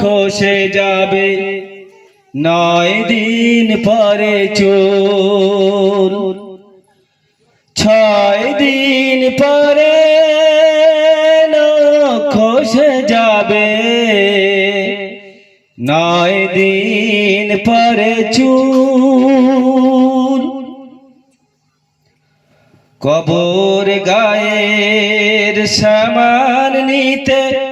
খসে যাবে, নয় দিন পরে চোর। ছয় দিন পরে খসে যাবে, নয় দিন পরে চুর। কবর গায়ের সামান নিতে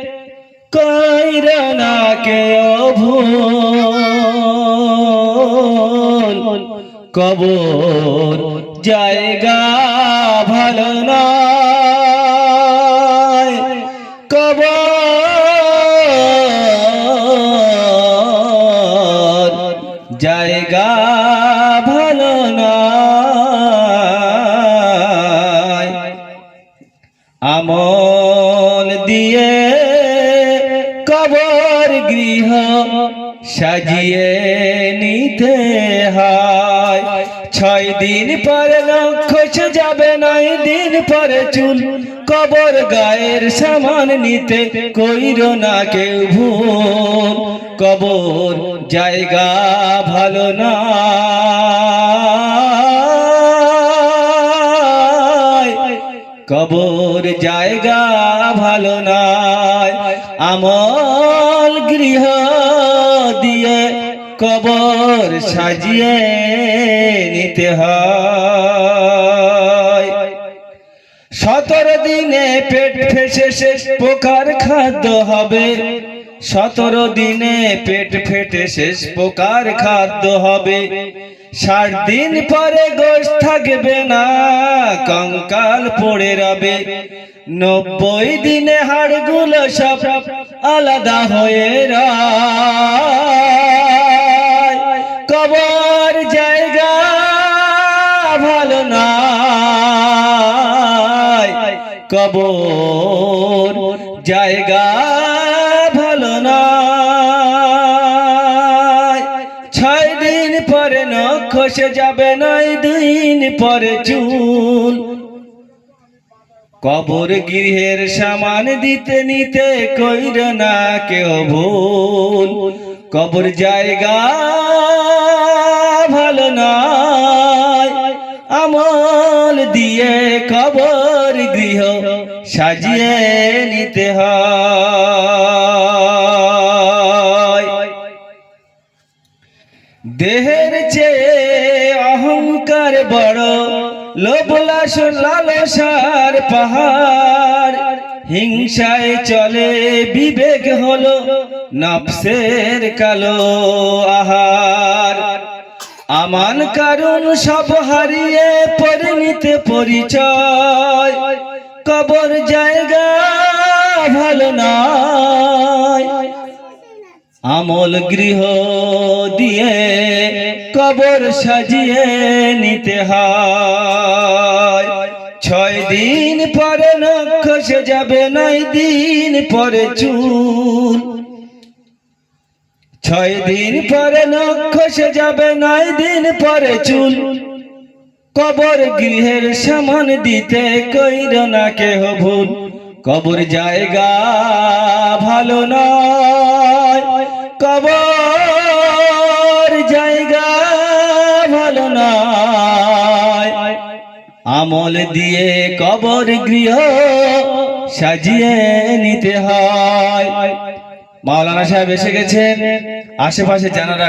কইরানাকে অভুল কবর জায়গা ভালো নয়। কবর জায়গা ভালো নয়। আমল কবর গৃহ সাজিয়ে নিতে হয়। ছয় দিন পরে নক্ষস যাবে, নয় দিন পরে চুল। কবর গায়ের সামান নিতে কইর না কেউ ভুল। কবর জায়গা ভালো না। কবর জায়গা ভালো নয়। আমল গৃহ দিয়ে কবর সাজিয়ে নিতে হয়। সতেরো দিনে পেট ফেসে শেষ পোকার খাদ্য হবে। সতেরো দিনে পেট ফেটে শেষ পোকার খাদ্য হবে। ষাট দিন পরে গোশ থাকবে না, কঙ্কাল পড়ে রবে। নব্বই দিনে হাড়গুলো সব আলাদা হয়ে কবর জায়গা ভালো নয়। কবর জায়গা নখসে যাবে নয় দিন পরে চুল কবর গৃহের সামান দিতে নিতে কইর না কেউ ভুল। কবর জায়গা ভালো নয়, আমল দিয়ে কবর গৃহ সাজিয়ে নিতে হয়। দেহের চেয়ে অহংকার বড় লোভলাস লালসার পাহাড়। হিংসায় চলে বিবেক হলো নফসের কালো আহার। আমান কারণ সব হারিয়ে পরিণীতে পরিচয়। কবর জায়গা ভালো নয়। আমল গৃহ দিয়ে কবর সাজিয়ে নিতে হয়। ছয় দিন পরে নক্ষসে যাবে, নয় দিন পরে চুল। ছয় দিন পরে নক্ষসে যাবে, নয় দিন পরে চুল। কবর গৃহের সমান দিতে কইর না কেহ ভুল। কবর জায়গা ভালো নয়। কবর জায়গা ভালো নয়। আমল দিয়ে কবর গৃহ সাজিয়ে নিতে হয়। মাওলানা সাহেব এসে গেছেন। আশেপাশে জানারা